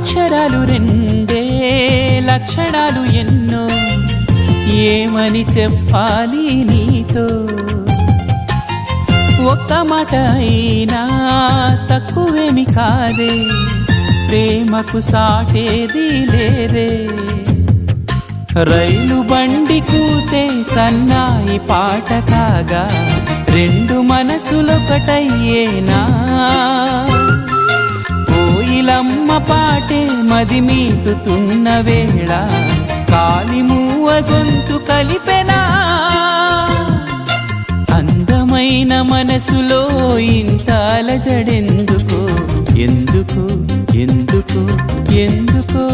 అక్షరాలు రెండే లక్షణాలు ఎన్నో. ఏమని చెప్పాలి నీతో? ఒక్క మాట అయినా తక్కువేమి కాదే. ప్రేమకు సాటేది లేదే. రైలు బండి కూతే సన్నాయి పాట కాగా రెండు మనసులొకటయ్యేనా? కోయిలమ్మ పా మది మీటుతున్న వేళ కాలి మూవ గొంతు కలిపెనా? అందమైన మనసులో ఇంత అలజడెందుకో? ఎందుకు ఎందుకు ఎందుకో?